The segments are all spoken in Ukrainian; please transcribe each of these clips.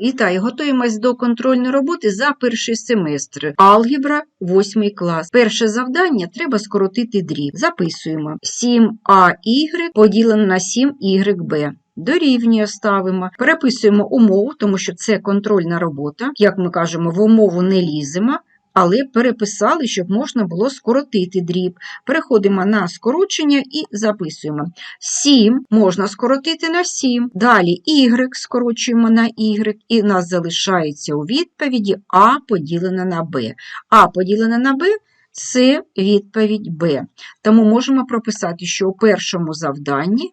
Вітаю, готуємось до контрольної роботи за перший семестр. Алгебра, 8 клас. Перше завдання треба скоротити дріб. Записуємо 7аY поділено на 7YB. Дорівнює ставимо. Переписуємо умову, тому що це контрольна робота. Як ми кажемо, в умову не ліземо. Але переписали, щоб можна було скоротити дріб. Переходимо на скорочення і записуємо. 7 можна скоротити на 7. Далі y скорочуємо на y, і в нас залишається у відповіді А поділене на Б. А поділене на Б це відповідь Б. Тому можемо прописати, що у першому завданні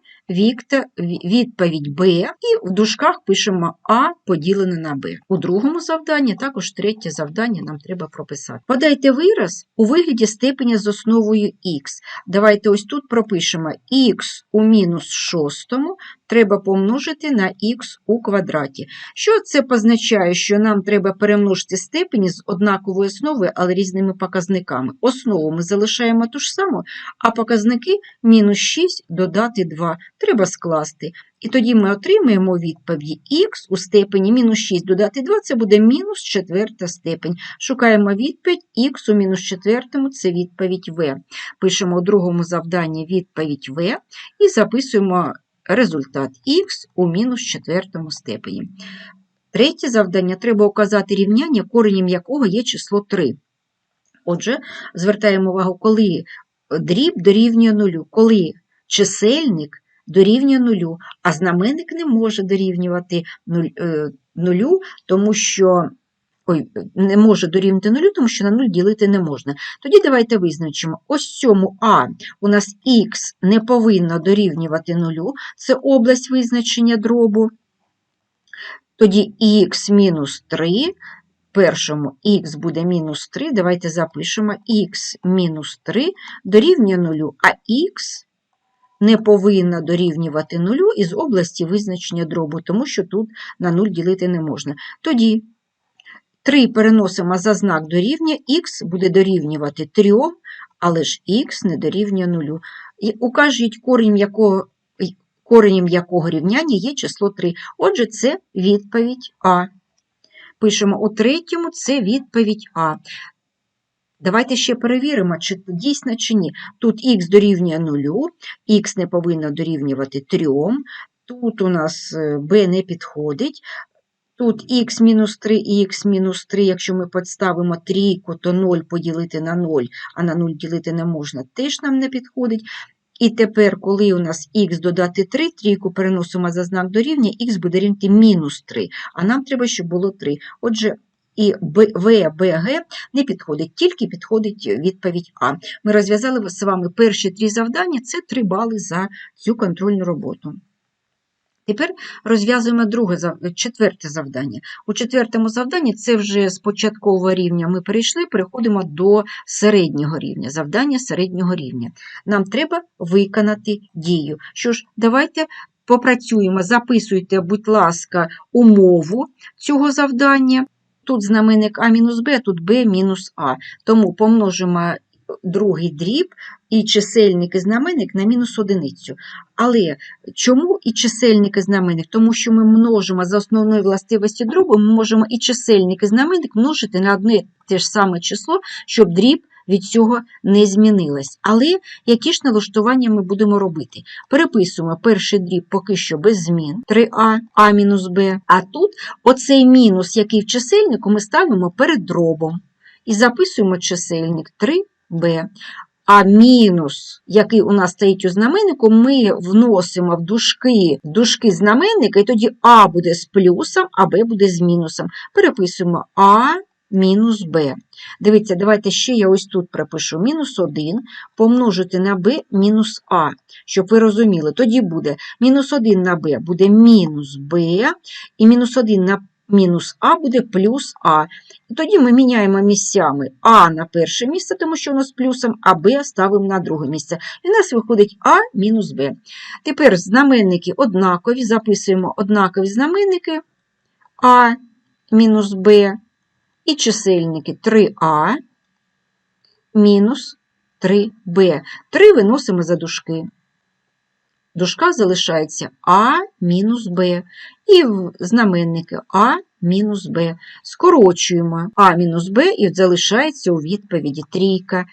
відповідь Б, і в дужках пишемо А поділене на Б. У другому завданні також третє завдання нам треба прописати. Подайте вираз у вигляді степеня з основою х. Давайте ось тут пропишемо х у мінус шостому треба помножити на х у квадраті. Що це позначає, що нам треба перемножити степені з однаковою основою, але різними показниками. Основу ми залишаємо ту ж саму, а показники мінус 6 додати 2 треба скласти. І тоді ми отримаємо відповіді х у степені мінус 6 додати 2 це буде мінус четверта степень. Шукаємо відповідь х у мінус четвертому це відповідь в. Пишемо у другому завданні відповідь в і записуємо результат х у мінус четвертому степені. Третє завдання треба указати рівняння, коренем якого є число 3. Отже, звертаємо увагу, коли дріб дорівнює нулю, коли чисельник дорівнює нулю, а знаменник не може дорівнювати е, нулю, тому що ой, не може дорівнювати нулю, тому що на нуль ділити не можна. Тоді давайте визначимо, ось цьому А у нас х не повинно дорівнювати нулю, це область визначення дробу. Тоді х мінус 3, першому х буде мінус 3, давайте запишемо. Х мінус 3 дорівнює нулю, а х не повинна дорівнювати нулю із області визначення дробу, тому що тут на 0 ділити не можна. Тоді 3 переносимо за знак дорівнює, х буде дорівнювати 3, але ж х не дорівнює нулю. І укажіть корінь якого, коренем якого рівняння є число 3. Отже, це відповідь А. Пишемо у третьому, це відповідь А. Давайте ще перевіримо, чи дійсно чи ні. Тут х дорівнює 0, х не повинно дорівнювати 3, тут у нас е, b не підходить, тут х мінус 3 і х мінус 3, якщо ми підставимо трійку, то 0 поділити на 0, а на 0 ділити не можна, теж нам не підходить. І тепер, коли у нас х додати 3, трійку переносимо за знак дорівнює, х буде рівняти мінус 3, а нам треба, щоб було 3. Отже, і В, Б, Г не підходить, тільки підходить відповідь А. Ми розв'язали з вами перші три завдання, це 3 бали за цю контрольну роботу. Тепер розв'язуємо друге, четверте завдання. У четвертому завданні це вже з початкового рівня ми перейшли, переходимо до середнього рівня, завдання середнього рівня. Нам треба виконати дію. Що ж, давайте попрацюємо, записуйте, будь ласка, умову цього завдання. Тут знаменник А мінус Б, тут Б мінус А. Тому помножимо другий дріб і чисельник і знаменник на мінус одиницю. Але чому і чисельник і знаменник? Тому що ми множимо за основною властивості дробу, ми можемо і чисельник і знаменник множити на одне те ж саме число, щоб дріб від цього не змінилось. Але які ж налаштування ми будемо робити? Переписуємо перший дріб поки що без змін 3а, а мінус b, а тут оцей мінус, який в чисельнику, ми ставимо перед дробом. І записуємо чисельник 3b. А мінус, який у нас стоїть у знаменнику, ми вносимо в дужки, в дужки знаменника, і тоді А буде з плюсом, а Б буде з мінусом. Переписуємо А мінус Б. Дивіться, давайте ще я ось тут пропишу мінус 1 помножити на b мінус а, щоб ви розуміли. Тоді буде мінус 1 на b буде мінус b, і мінус 1 на мінус а буде плюс а. І тоді ми міняємо місцями а на перше місце, тому що у нас плюсом, а b ставимо на друге місце. І в нас виходить а мінус b. Тепер знаменники однакові, записуємо однакові знаменники а мінус b і чисельники 3а мінус 3b. 3 виносимо за дужки. дужка залишається А мінус Б. І знаменники А мінус Б. Скорочуємо А мінус Б і залишається у відповіді трійка.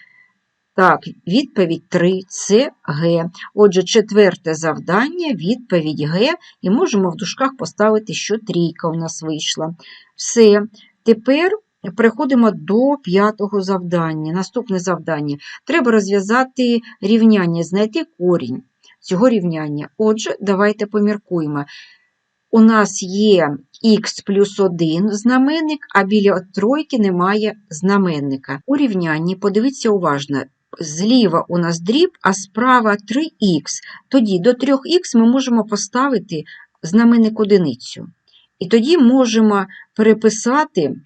Так, відповідь 3 це Г. Отже, четверте завдання, відповідь Г, і можемо в дужках поставити, що трійка у нас вийшла. Все. Тепер переходимо до п'ятого завдання. Наступне завдання. Треба розв'язати рівняння, знайти корінь цього рівняння. Отже, давайте поміркуємо. У нас є х плюс 1 знаменник, а біля тройки немає знаменника. У рівнянні, подивіться уважно, зліва у нас дріб, а справа 3х. Тоді до 3х ми можемо поставити знаменник одиницю. І тоді можемо переписати,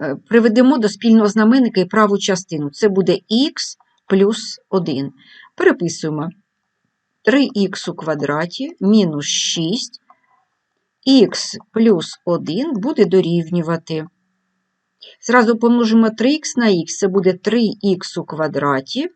е, приведемо до спільного знаменника і праву частину. Це буде х плюс 1. Переписуємо 3х у квадраті мінус 6 х плюс 1 буде дорівнювати. Зразу помножимо 3х на х, це буде 3х у квадраті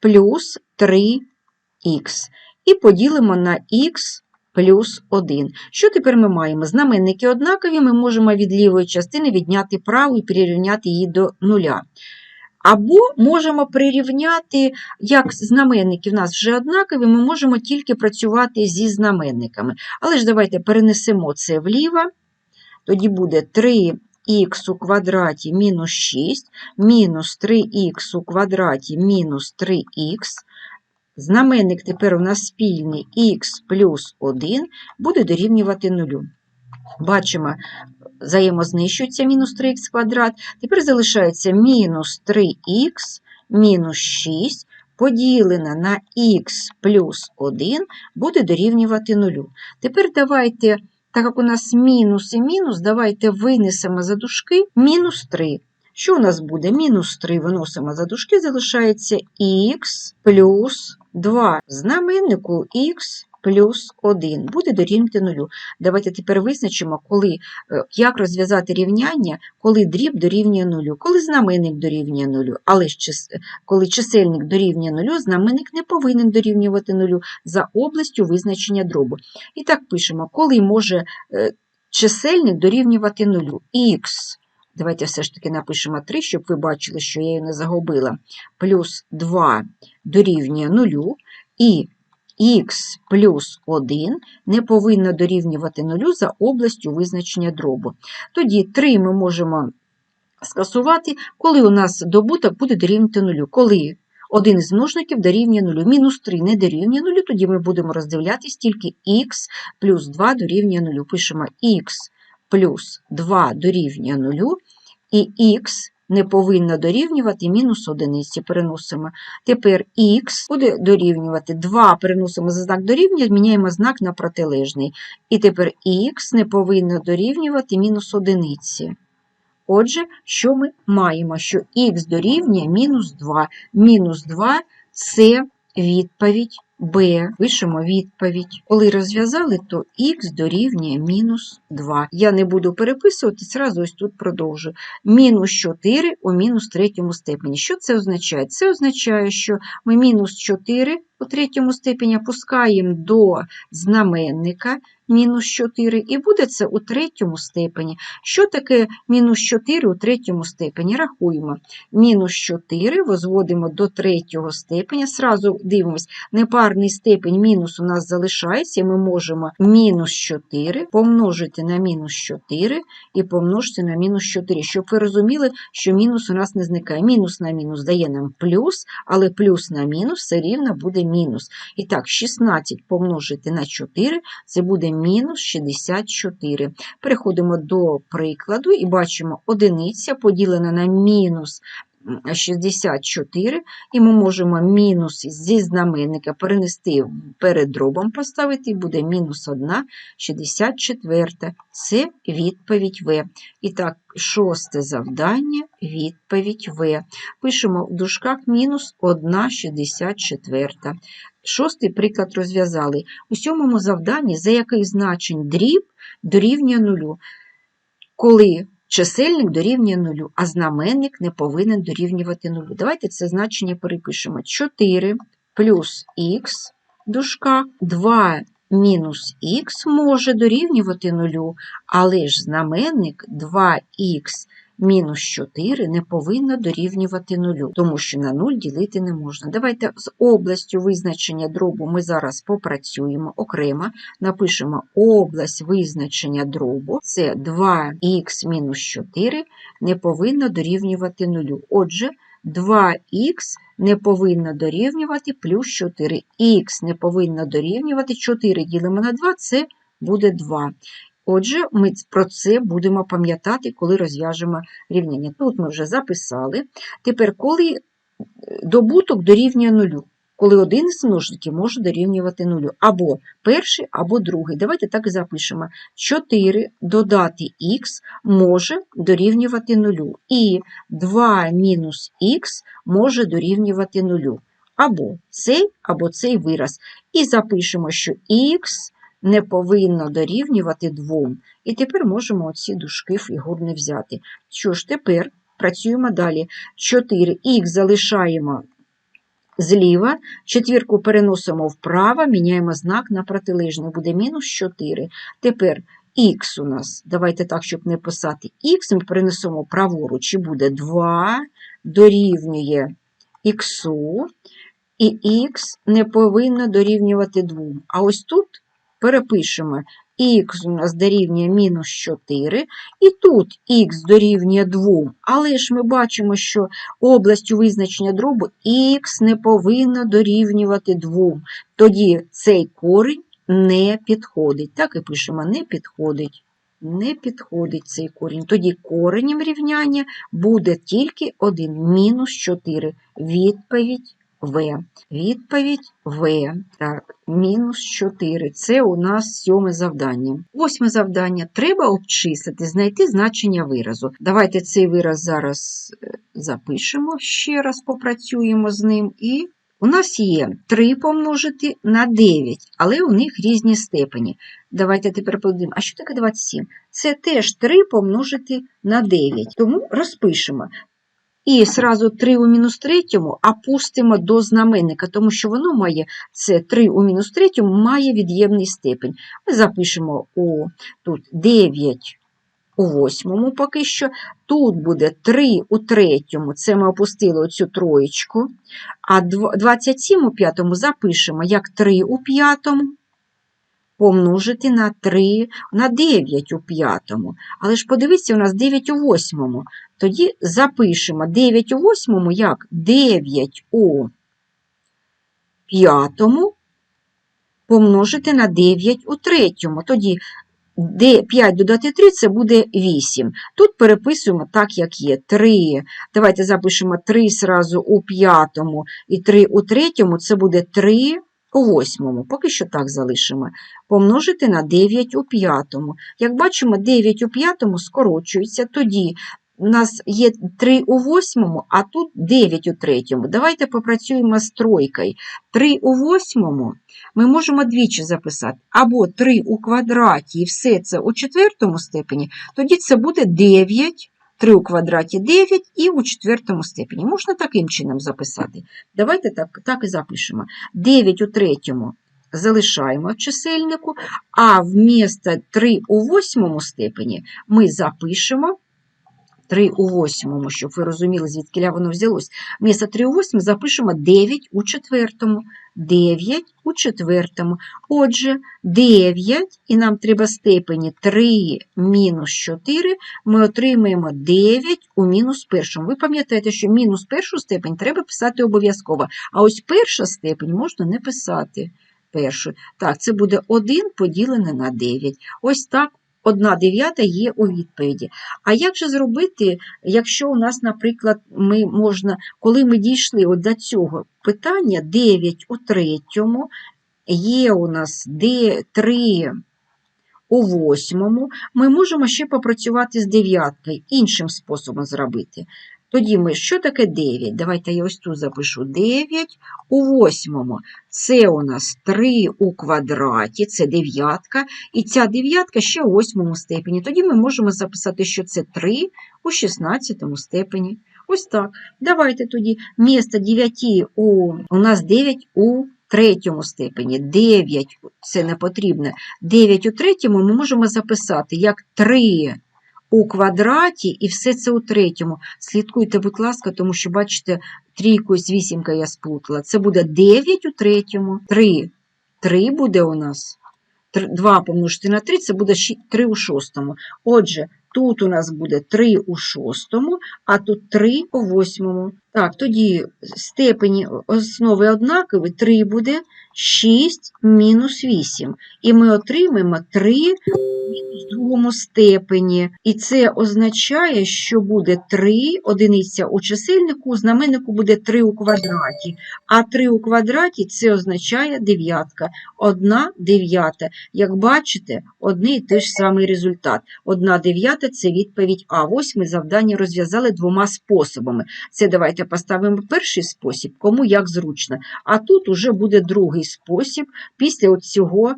плюс 3х. І поділимо на х плюс 1. Що тепер ми маємо? Знаменники однакові, ми можемо від лівої частини відняти праву і прирівняти її до нуля. Або можемо прирівняти, як знаменники в нас вже однакові, ми можемо тільки працювати зі знаменниками. Але ж давайте перенесемо це вліво. Тоді буде 3х у квадраті мінус 6, мінус 3х у квадраті мінус 3х. Знаменник тепер у нас спільний х плюс 1 буде дорівнювати 0. Бачимо, взаємознищується мінус 3х квадрат. Тепер залишається мінус 3х мінус 6 поділене на х плюс 1 буде дорівнювати 0. Тепер давайте, так як у нас мінус і мінус, давайте винесемо за дужки мінус 3. Що у нас буде? Мінус 3 виносимо за дужки, залишається х плюс 2. В знаменнику х плюс 1 буде дорівнювати 0. Давайте тепер визначимо, коли, е, як розв'язати рівняння, коли дріб дорівнює 0, коли знаменник дорівнює 0, але коли чисельник дорівнює 0, знаменник не повинен дорівнювати 0 за областю визначення дробу. І так пишемо, коли може е, чисельник дорівнювати 0. Х, давайте все ж таки напишемо 3, щоб ви бачили, що я її не загубила, плюс 2 дорівнює 0, і х плюс 1 не повинно дорівнювати 0 за областю визначення дробу. Тоді 3 ми можемо скасувати, коли у нас добуток буде дорівнювати 0. Коли один із множників дорівнює 0. Мінус 3 не дорівнює 0, тоді ми будемо роздивлятись тільки х плюс 2 дорівнює 0. Пишемо х плюс 2 дорівнює 0, і х не повинно дорівнювати мінус одиниці. Переносимо. Тепер х буде дорівнювати 2, переносимо за знак дорівнює, зміняємо знак на протилежний. І тепер х не повинно дорівнювати мінус одиниці. Отже, що ми маємо? Що х дорівнює мінус 2. Мінус 2 – це відповідь Б. Пишемо відповідь. Коли розв'язали, то х дорівнює мінус 2. Я не буду переписувати, зразу ось тут продовжу. Мінус 4 у мінус третьому степені. Що це означає? Це означає, що ми мінус 4 у третьому степені опускаємо до знаменника мінус 4, і буде це у третьому степені. Що таке мінус 4 у третьому степені? Рахуємо. Мінус 4 возводимо до третього степеня. Сразу дивимось, непарний степень мінус у нас залишається, ми можемо мінус 4 помножити на мінус 4 і помножити на мінус 4, щоб ви розуміли, що мінус у нас не зникає. Мінус на мінус дає нам плюс, але плюс на мінус все рівно буде мінус. І так, 16 помножити на 4 це буде мінус 64. Переходимо до прикладу і бачимо одиниця поділена на мінус 64, і ми можемо мінус зі знаменника перенести перед дробом поставити, і буде мінус 1 64. Це відповідь В. І так, шосте завдання, відповідь В. Пишемо в дужках мінус 1 64. Шостий приклад розв'язали. У сьомому завданні, за яких значень дріб дорівнює нулю, коли чисельник дорівнює нулю, а знаменник не повинен дорівнювати нулю. Давайте це значення перепишемо. 4 плюс х дужка 2 мінус х може дорівнювати нулю, але ж знаменник 2х мінус 4 не повинно дорівнювати нулю, тому що на 0 ділити не можна. Давайте з областю визначення дробу ми зараз попрацюємо окремо, напишемо область визначення дробу, це 2х мінус 4 не повинно дорівнювати нулю. Отже, 2х не повинно дорівнювати плюс 4. Х не повинно дорівнювати 4 ділимо на 2, це буде 2. Отже, ми про це будемо пам'ятати, коли розв'яжемо рівняння. Тут ми вже записали. Тепер, коли е, добуток дорівнює нулю, коли один з множників може дорівнювати нулю, або перший, або другий. Давайте так і запишемо. 4 додати х може дорівнювати нулю. І 2 мінус х може дорівнювати нулю. Або цей, або цей вираз. І запишемо, що х не повинно дорівнювати 2. І тепер можемо оці дужки фігурне взяти. Що ж, тепер працюємо далі. 4х залишаємо зліва, четвірку переносимо вправо, міняємо знак на протилежний, буде мінус 4. Тепер х у нас, давайте так, щоб не писати х, ми перенесемо праворуч, і буде 2 дорівнює х, і х не повинно дорівнювати 2. А ось тут перепишемо х у нас дорівнює мінус 4, і тут х дорівнює 2, але ж ми бачимо, що областю визначення дробу х не повинно дорівнювати 2. Тоді цей корінь не підходить. Так і пишемо, не підходить. Не підходить цей корінь. Тоді коренем рівняння буде тільки 1, мінус 4. Відповідь В. Відповідь В. Так, мінус 4. Це у нас сьоме завдання. Восьме завдання. Треба обчислити, знайти значення виразу. Давайте цей вираз зараз е, запишемо, ще раз попрацюємо з ним. І у нас є 3 помножити на 9, але у них різні степені. Давайте тепер подивимо, а що таке 27? Це теж 3 помножити на 9. Тому розпишемо. І зразу 3 у мінус третьому опустимо до знаменника, тому що воно має це 3 у мінус третьому має від'ємний степень. Ми запишемо у тут 9 у восьмому поки що. Тут буде 3 у третьому, це ми опустили оцю троєчку, а 27 у п'ятому запишемо як 3 у п'ятому. Помножити на 3 на 9 у п'ятому. Але ж подивіться, у нас 9 у восьмому. Тоді запишемо 9 у восьмому як 9 у п'ятому помножити на 9 у третьому. Тоді 5 додати 3 це буде 8. Тут переписуємо так, як є. 3. Давайте запишемо 3 зразу у п'ятому і 3 у третьому, це буде 3 у восьмому. Поки що так залишимо. Помножити на 9 у п'ятому. Як бачимо, 9 у п'ятому скорочується, тоді у нас є 3 у восьмому, а тут 9 у третьому. Давайте попрацюємо з тройкою. 3 у восьмому ми можемо двічі записати. Або 3 у квадраті, і все це у четвертому степені, тоді це буде 9, 3 у квадраті 9 і у четвертому степені. Можна таким чином записати. Давайте так, так і запишемо. 9 у третьому залишаємо в чисельнику, а вмісто 3 у восьмому степені ми запишемо 3 у восьмому, щоб ви розуміли, звідки воно взялось. Вмісто 3 у восьмому запишемо 9 у четвертому. 9 у четвертому. Отже, 9, і нам треба степені 3 мінус 4, ми отримаємо 9 у мінус першому. Ви пам'ятаєте, що мінус першу степень треба писати обов'язково, а ось перша степень можна не писати першу. Так, це буде 1 поділене на 9. Ось так Одна дев'ята є у відповіді. А як же зробити, якщо у нас, наприклад, ми можна, коли ми дійшли от до цього питання 9 у третьому, є у нас 3 у восьмому, ми можемо ще попрацювати з дев'яткою, іншим способом зробити. Тоді ми, що таке 9? Давайте я ось тут запишу 9 у восьмому. Це у нас 3 у квадраті, це дев'ятка, і ця дев'ятка ще у восьмому степені. Тоді ми можемо записати, що це 3 у 16 степені. Ось так. Давайте тоді місто 9 у, у нас 9 у третьому степені, 9, це не потрібно, 9 у третьому ми можемо записати як 3 у квадраті і все це у третьому. Слідкуйте, будь ласка, тому що, бачите, трійку з вісімкою я сплутала. Це буде 9 у третьому, 3. 3 буде у нас. 2 помножити на 3, це буде 3 у шостому. Отже, тут у нас буде 3 у шостому, а тут 3 у восьмому. Так, тоді степені основи однакові, 3 буде 6 мінус 8. І ми отримаємо 3 мінус другому степені. І це означає, що буде 3 одиниця у чисельнику, у знаменнику буде 3 у квадраті. А 3 у квадраті це означає дев'ятка. 1 дев'ята. Як бачите, одний і той ж самий результат. 1 дев'ята – це відповідь А. Ось ми завдання розв'язали двома способами. Це давайте поставимо перший спосіб, кому як зручно. А тут уже буде другий спосіб після цього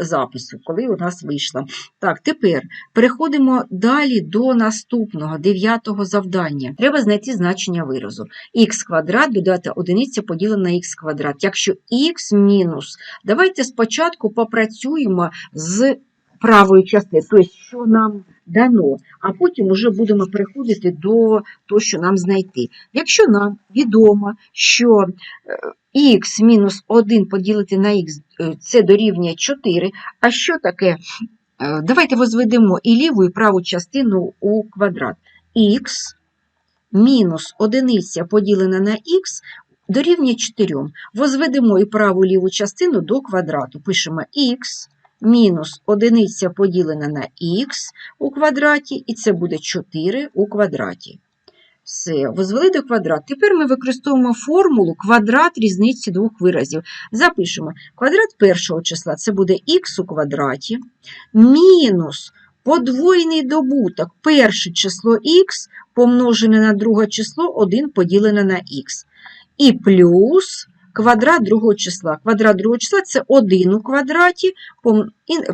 запису, коли у нас вийшло. Так, тепер переходимо далі до наступного дев'ятого завдання. Треба знайти значення виразу. х квадрат додати одиниця поділена на х квадрат. Якщо х мінус, давайте спочатку попрацюємо з правої частини, тобто, що нам дано, а потім вже будемо переходити до того, що нам знайти. Якщо нам відомо, що х мінус 1 поділити на х це дорівнює 4, а що таке? Давайте возведемо і ліву, і праву частину у квадрат. х мінус 1 поділена на х дорівнює 4. Возведемо і праву і ліву частину до квадрату. Пишемо х мінус одиниця поділена на х у квадраті, і це буде 4 у квадраті. Все, возвели до квадрат. Тепер ми використовуємо формулу квадрат різниці двох виразів. Запишемо квадрат першого числа це буде х у квадраті, мінус подвоєний добуток перше число х помножене на друге число 1 поділене на х. І плюс квадрат другого числа. Квадрат другого числа це 1 у квадраті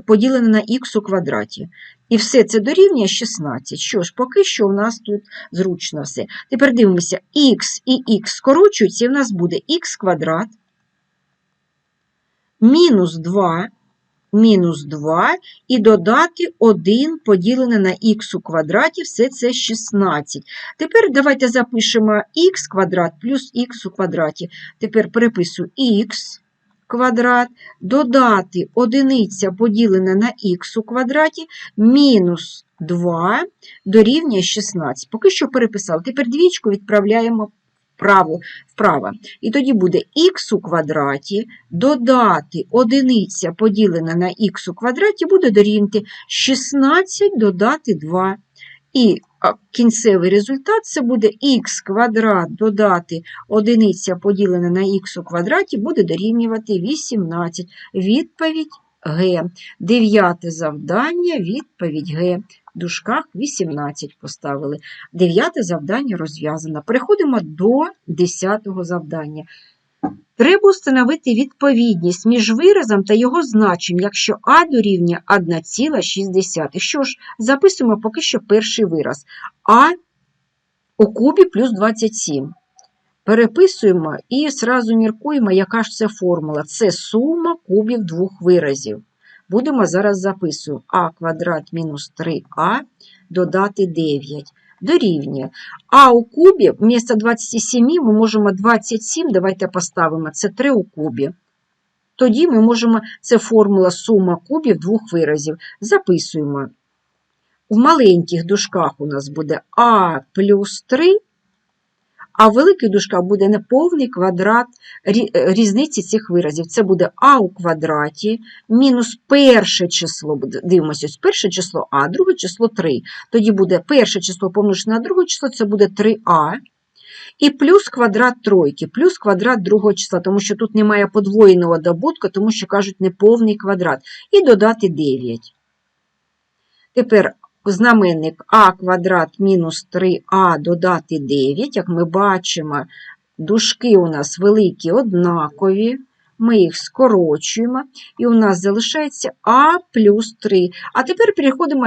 поділене на х у квадраті. І все це дорівнює 16. Що ж, поки що у нас тут зручно все. Тепер дивимося, х і х скорочуються, і в нас буде х квадрат мінус 2 мінус 2 і додати 1 поділене на х у квадраті, все це 16. Тепер давайте запишемо х квадрат плюс х у квадраті. Тепер переписую х квадрат, додати одиниця поділене на х у квадраті, мінус 2 дорівнює 16. Поки що переписали. Тепер двічку відправляємо вправо, вправо. І тоді буде х у квадраті, додати одиниця поділена на х у квадраті, буде дорівнювати 16 додати 2. І кінцевий результат це буде х квадрат додати одиниця поділена на х у квадраті, буде дорівнювати 18. Відповідь Г. Дев'яте завдання, відповідь Г. Дужках 18 поставили. Дев'яте завдання розв'язано. Переходимо до десятого завдання. Треба встановити відповідність між виразом та його значенням, якщо А дорівнює 1,6. Що ж, записуємо поки що перший вираз. А у кубі плюс 27. Переписуємо і зразу міркуємо, яка ж це формула. Це сума кубів двох виразів. Будемо зараз записувати а квадрат мінус 3а додати 9 дорівнює. А у кубі вмісто 27 ми можемо 27, давайте поставимо, це 3 у кубі. Тоді ми можемо, це формула сума кубів двох виразів. Записуємо. В маленьких дужках у нас буде А плюс 3 а в великих дужках буде неповний квадрат е, різниці цих виразів. Це буде а у квадраті, мінус перше число, дивимося, ось перше число А, друге число 3. Тоді буде перше число помножене на друге число, це буде 3а. І плюс квадрат тройки, плюс квадрат другого числа, тому що тут немає подвоєного добутка, тому що кажуть неповний квадрат. І додати 9. Тепер знаменник а квадрат мінус 3а додати 9, як ми бачимо, дужки у нас великі однакові, ми їх скорочуємо, і у нас залишається А плюс 3. А тепер переходимо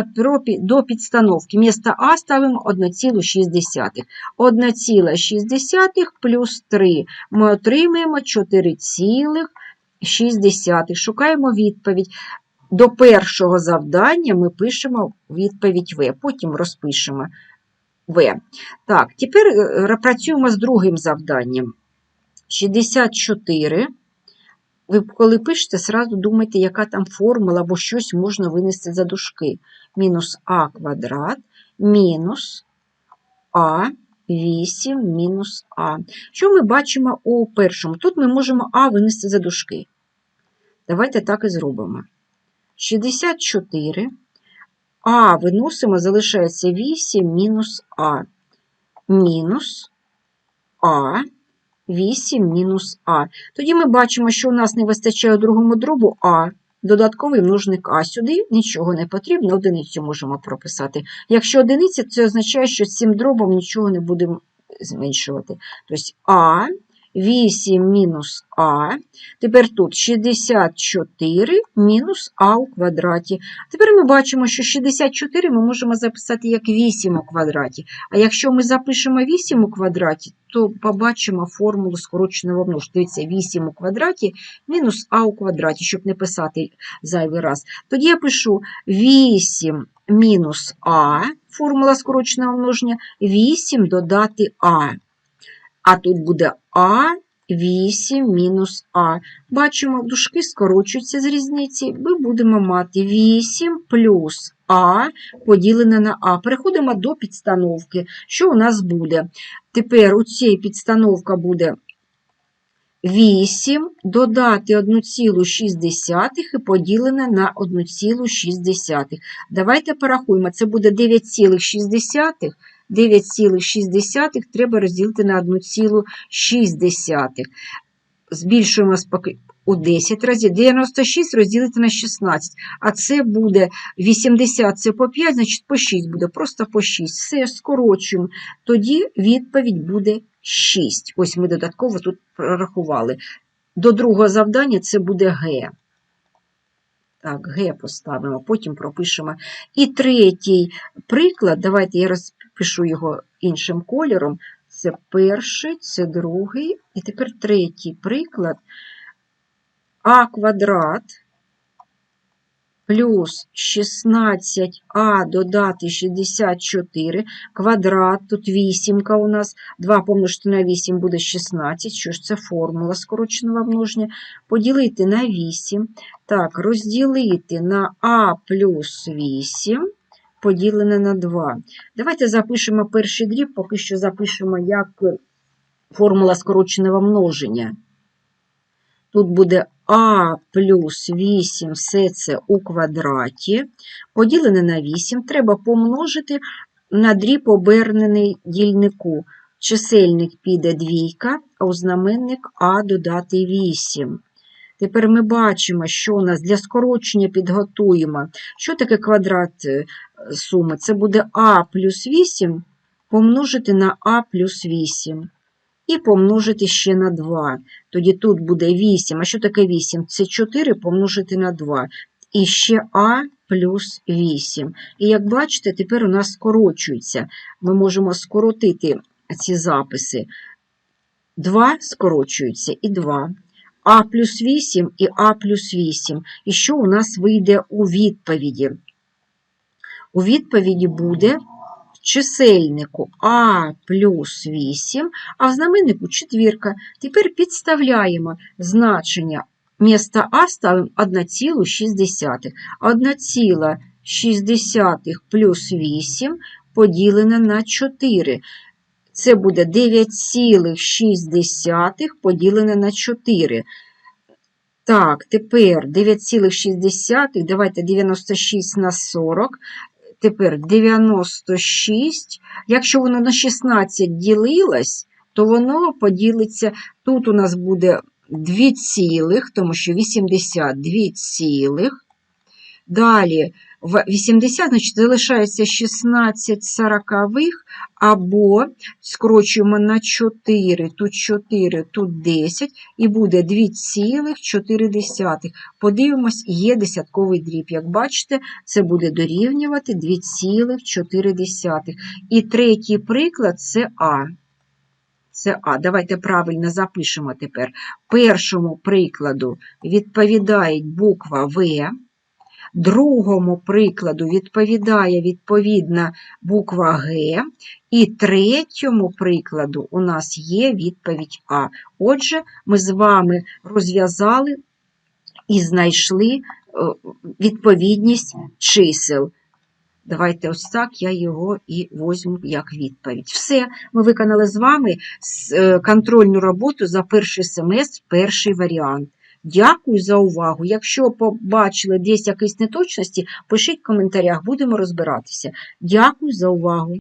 до підстановки. Місто А ставимо 1,6. 1,6 плюс 3. Ми отримаємо 4,6. Шукаємо відповідь. До першого завдання ми пишемо відповідь В, потім розпишемо В. Так, тепер е, працюємо з другим завданням. 64. Ви коли пишете, сразу думайте, яка там формула, або щось можна винести за дужки. Мінус а квадрат, мінус а 8 мінус а. Що ми бачимо у першому? Тут ми можемо а винести за дужки. Давайте так і зробимо. 64. А виносимо, залишається 8 мінус А. Мінус А, 8 мінус А. Тоді ми бачимо, що у нас не вистачає другому дробу А. Додатковий множник А. Сюди нічого не потрібно, одиницю можемо прописати. Якщо одиниця, це означає, що з цим дробом нічого не будемо зменшувати. Тобто А 8 мінус А. Тепер тут 64 мінус А у квадраті. Тепер ми бачимо, що 64 ми можемо записати як 8 у квадраті. А якщо ми запишемо 8 у квадраті, то побачимо формулу скороченого множення. Дивіться, 8 у квадраті мінус А у квадраті, щоб не писати зайвий раз. Тоді я пишу 8 мінус А, формула скороченого множення, 8 додати А. А тут буде А 8 мінус А. Бачимо, дужки скорочуються з різниці. Ми будемо мати 8 плюс А поділене на А. Переходимо до підстановки. Що у нас буде? Тепер у цій підстановка буде 8 додати 1,6 і поділене на 1,6. Давайте порахуємо. Це буде 9,6. 9,6 треба розділити на 1,6. Збільшуємо у 10 разів. 96 розділити на 16. А це буде 80, це по 5, значить по 6 буде, просто по 6. Все, скорочуємо. Тоді відповідь буде 6. Ось ми додатково тут прорахували. До другого завдання це буде Г. Так, Г поставимо, потім пропишемо. І третій приклад, давайте я розпишу його іншим кольором. Це перший, це другий, і тепер третій приклад. А квадрат плюс 16а додати 64, квадрат, тут вісімка у нас, 2 помножити на 8 буде 16, що ж це формула скороченого множення, поділити на 8, так, розділити на а плюс 8, поділене на 2. Давайте запишемо перший дріб, поки що запишемо як формула скороченого множення. Тут буде а плюс 8, все це у квадраті, поділене на 8, треба помножити на дріб обернений дільнику. Чисельник піде двійка, а у знаменник а додати 8. Тепер ми бачимо, що у нас для скорочення підготуємо. Що таке квадрат е, суми? Це буде а плюс 8 помножити на а плюс 8 і помножити ще на 2. Тоді тут буде 8. А що таке 8? Це 4 помножити на 2. І ще А плюс 8. І як бачите, тепер у нас скорочується. Ми можемо скоротити ці записи. 2 скорочуються і 2. А плюс 8 і А плюс 8. І що у нас вийде у відповіді? У відповіді буде чисельнику А плюс 8, а в знаменнику четвірка. Тепер підставляємо значення міста А ставимо 1,6. 1,6 плюс 8 поділене на 4. Це буде 9,6 поділене на 4. Так, тепер 9,6, давайте 96 на 40. Тепер 96. Якщо воно на 16 ділилось, то воно поділиться. Тут у нас буде 2 цілих, тому що 82 цілих. Далі в 80, значить залишається 16 сорокових, або скорочуємо на 4, тут 4, тут 10, і буде 2,4. Подивимось, є десятковий дріб. Як бачите, це буде дорівнювати 2,4. І третій приклад це А. Це А. Давайте правильно запишемо тепер. Першому прикладу відповідає буква В. Другому прикладу відповідає відповідна буква Г. І третьому прикладу у нас є відповідь А. Отже, ми з вами розв'язали і знайшли е, відповідність чисел. Давайте ось так я його і возьму як відповідь. Все, ми виконали з вами е, контрольну роботу за перший семестр, перший варіант. Дякую за увагу. Якщо побачили десь якісь неточності, пишіть в коментарях, будемо розбиратися. Дякую за увагу.